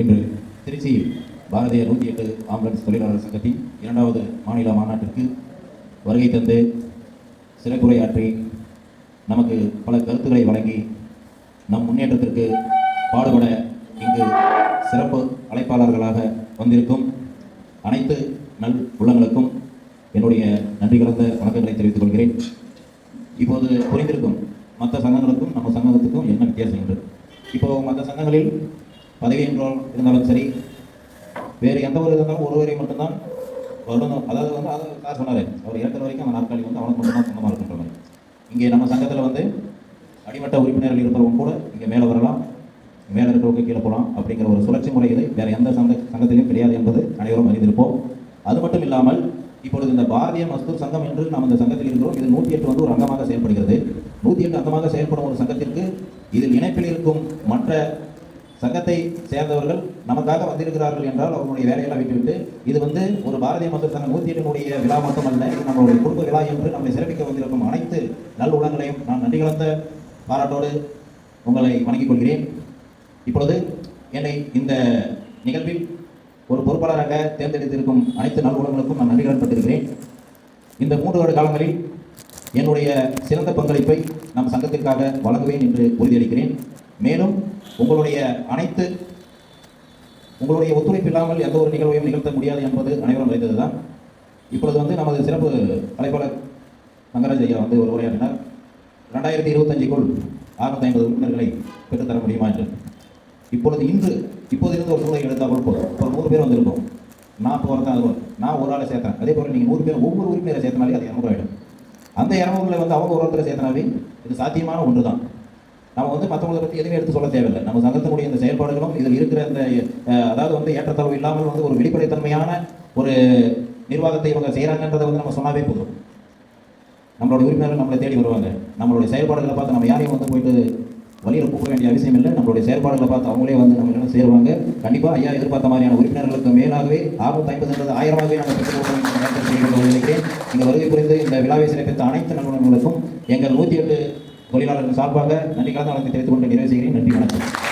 இன்று திருச்சியில் பாரதிய நூற்றி எட்டு ஆம்புலன்ஸ் தொழிலாளர் சங்கத்தின் இரண்டாவது மாநில மாநாட்டிற்கு வருகை தந்து சிறப்புரையாற்றி நமக்கு பல கருத்துக்களை வழங்கி நம் முன்னேற்றத்திற்கு பாடுபட இங்கு சிறப்பு அழைப்பாளர்களாக வந்திருக்கும் அனைத்து நல் உள்ளங்களுக்கும் என்னுடைய நன்றி கலந்த வணக்கங்களை தெரிவித்துக் கொள்கிறேன். இப்போது புரிந்திருக்கும் மற்ற சங்கங்களுக்கும் நம்ம சங்கத்துக்கும் என்ன வித்தியாசம் என்று. இப்போது மற்ற சங்கங்களில் பதவி என்றால் இருந்தாலும் சரி வேறு எந்த ஒரு இருந்தாலும் ஒருவரை மட்டும்தான் வரணும் அதாவது வந்து அதை சார் சொன்னார். அவர் இறக்குற வரைக்கும் அந்த நாற்காலி வந்து அவனுக்கு மட்டும்தான் சொந்தமாக இருக்கின்ற மாதிரி. இங்கே நம்ம சங்கத்தில் வந்து அடிமட்ட உறுப்பினர்கள் இருக்கிறவங்க கூட இங்கே மேலே வரலாம். மேலே இருக்கிறவங்க கீழே போகலாம். அப்படிங்கிற ஒரு சுழற்சி முறை இது. வேறு எந்த சங்க சங்கத்திலையும் கிடையாது என்பது அனைவரும் அறிந்திருப்போம். அது மட்டும் இல்லாமல் இப்பொழுது இந்த பாரதிய மஸ்தூர் சங்கம் என்று நாம் இந்த சங்கத்தில் இருக்கிறோம். இது நூற்றி எட்டு வந்து ஒரு அங்கமாக செயல்படுகிறது. நூற்றி எட்டு அங்கமாக செயல்படும் ஒரு சங்கத்திற்கு இதில் இணைப்பில் இருக்கும் மற்ற சங்கத்தை சேர்ந்தவர்கள் நமக்காக வந்திருக்கிறார்கள் என்றால் அவர்களுடைய வேலையெல்லாம் விட்டுவிட்டு இது வந்து ஒரு பாரதிய மக்கள் சங்கம் நூற்றி எட்டினுடைய விழா மட்டுமல்ல இது நம்மளுடைய குடும்ப விழா என்று நம்மை சிறப்பிக்க வந்திருக்கும் அனைத்து நல் நான் நன்றி கலந்த பாராட்டோடு உங்களை வணங்கிக் கொள்கிறேன். இப்பொழுது என்னை இந்த நிகழ்வில் ஒரு பொறுப்பாளராக தேர்ந்தெடுத்திருக்கும் அனைத்து நல் உள்ளங்களுக்கும் நான் நன்றி கடன்பட்டிருக்கிறேன் இந்த மூன்று வருட காலங்களில் என்னுடைய சிறந்த பங்களிப்பை நம் சங்கத்திற்காக வழங்குவேன் என்று உறுதியளிக்கிறேன். மேலும் உங்களுடைய அனைத்து உங்களுடைய ஒத்துழைப்பு இல்லாமல் எந்த ஒரு நிகழ்வையும் நிகழ்த்த முடியாது என்பது அனைவரும் அறிந்ததுதான். இப்பொழுது வந்து நமது சிறப்பு அழைப்பாளர் தங்கராஜ் ஐயா வந்து ஒரு உரையாடினார் ரெண்டாயிரத்தி இருபத்தஞ்சுக்குள் அறுநூத்தி ஐம்பது உறுப்பினர்களை பெற்றுத்தர முடியுமா என்று. இப்பொழுது இன்று இப்போது இருந்து ஒரு சூழலை எடுத்தால் கூட போதும். ஒரு நூறு பேர் வந்திருக்கோம் நான் இப்போ வரதான் அது நான் ஒரு ஆளை சேர்த்தேன். அதே போல் நீங்கள் நூறு பேர் ஒவ்வொரு உறுப்பினரை சேர்த்தனாலே அது இரநூறு ஆகிடும் அந்த இரநூறுல வந்து அவங்க ஒரு ஒருத்தரை சேர்த்தனாவே இது சாத்தியமான ஒன்று தான் நம்ம வந்து மற்றவங்களை பற்றி எதுவுமே எடுத்து சொல்ல தேவையில்லை. நம்ம சங்கத்தினுடைய இந்த செயல்பாடுகளும் இதில் இருக்கிற இந்த அதாவது வந்து ஏற்றத்தாழ்வு இல்லாமல் வந்து ஒரு வெளிப்படைத்தன்மையான ஒரு நிர்வாகத்தை இவங்க செய்கிறாங்கன்றதை வந்து நம்ம சொன்னாவே போதும். நம்மளோட உறுப்பினர்கள் நம்மளை தேடி வருவாங்க. நம்மளுடைய செயல்பாடுகளை பார்த்து நம்ம யாரையும் வந்து போயிட்டு வழியில் கூப்பிட வேண்டிய அவசியம் இல்லை. நம்மளுடைய செயல்பாடுகளை பார்த்து அவங்களே வந்து நம்ம என்ன சேருவாங்க? கண்டிப்பாக ஐயா எதிர்பார்த்த மாதிரியான உறுப்பினர்களுக்கு மேலாகவே ஆபத்து ஐம்பதுன்றது ஆயிரமாகவே நாங்கள் பெற்றுக் நினைக்கிறேன். இந்த வருகை புரிந்து இந்த விழாவை சிறப்பித்த அனைத்து நிறுவனங்களுக்கும் எங்கள் நூற்றி எட்டு தொழிலாளர்கள் சார்பாக நன்றி கலந்து வழங்கி தெரிவித்துக் கொண்டு நிறைவு செய்கிறேன். நன்றி வணக்கம்.